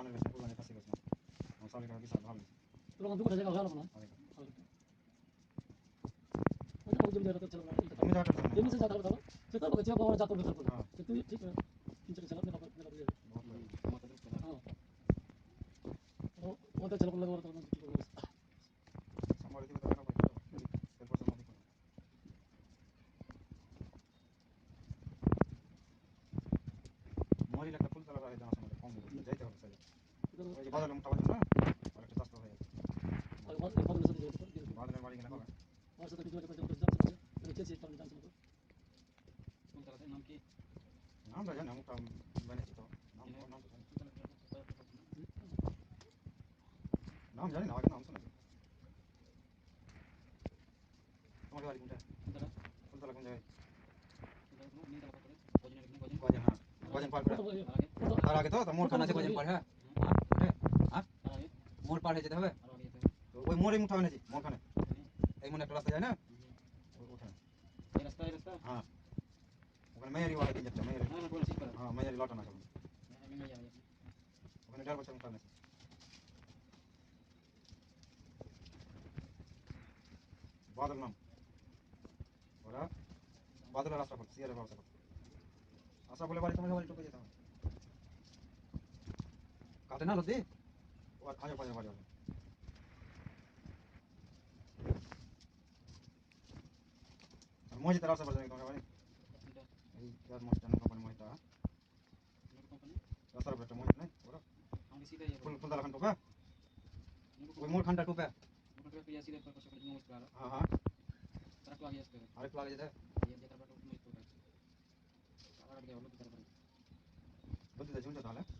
কানের কাছে পুরো কাছে গেছে আমার সামনে কাছে বিশাল ভালো তোমার দুপুরে জায়গা ভালো না না যাওয়াটা শুনো এমনি সে যাতা দাও সে তো বলছে বাবা যাতা বেকার করে হ্যাঁ। তুই ঠিক তিন চার চালা মেলা মেলা দিয়ে। হ্যাঁ ওটা চলো লাগা ওটা ওই যে বাদলের মুখটা বাজে না আর একটা চাষটা হয়ে গেছে আর ওই কত সাথে যেতে পারি বাদলের বাড়ি কিনা হবে ওর সাথে কিছু একটা করতে যাচ্ছে আমি চেয়েছি একটা জানতে না কোন তালাতে নাম কি নামটা জানি মুখটা বানিয়েছি তো নাম নাম তো জানি। নাম জানি না আগে নাম শুনেছি তোমার বাড়ি কোনটা তালা ফুলতলা কোন জায়গায় নি তালা করে গজনের এখানে গজন গজেন হ্যাঁ গজেন পার করে কত বই আর আগে তার আগে তো তো মোড় খানা আছে গজেন পার হ্যাঁ আর আগে মোড় পার হয়ে যেতে হবে। ওই মোড়ে মুঠা বানিয়েছি মোড়খানে। এই মনে একটা রাস্তা যায় না? ওখানে। হ্যাঁ। ওখানে মেয়ারি ওয়ালা তিন চারটা মেয়ারি। না না কোন হ্যাঁ মেয়ারি না মাইয়া আছি ওখানে বাদল নাম। ওরা বাদলের রাস্তা করছে সিয়ারের ব্যবস্থা করছে আশা বলে বাড়ি তোমার বাড়ি টুকে যেতে হবে। কাটে না आ जाओ आ जाओ आ जाओ मोजे तरफ़ से बजने कोना भाई यार मोजे जन कंपनी मोजे ता कंपनी दसर बेटे मोजे नहीं पूरा हम सीधा ये फुल फुल दलखन टोका वो मोल खंडा टोका मोटर पे सीधा पर कुछ मोज करा हाँ हाँ। तरफ़ लगे इसके अरे लगे जाता ये देखा बेटे मोज टोका और आगे वाला तरफ़ बंद दे झुंझा डाला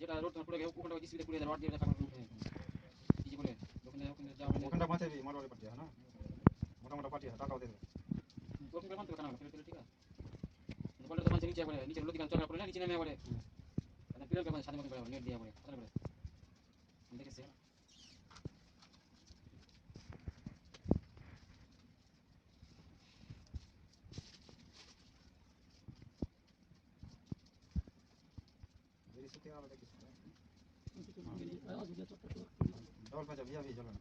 যেটা রোড পড়ে গেছে ওখানটা কিছু কুড়ি হাজার ওয়াট উঠে কিছু করে ওখানে ওখানে যাও মানে- ওখানটা বাঁচাবি মারোয়ারে পাঠিয়ে না মোটামোটা পাঠিয়ে টাকাও দেবে। ওখানে মানতে কেন ঠিক আছে। বলটা তো মানছে নিচে করে নিচে রোড দিকে চলা করে না নেমে করে পিলকে মানে, মানে সাথে মতো করে নেট দিয়ে করে দেখেছি হ্যাঁ? যদি সুখে আলো দেখিস আজ জল পাঁচা বিয়া চলো না।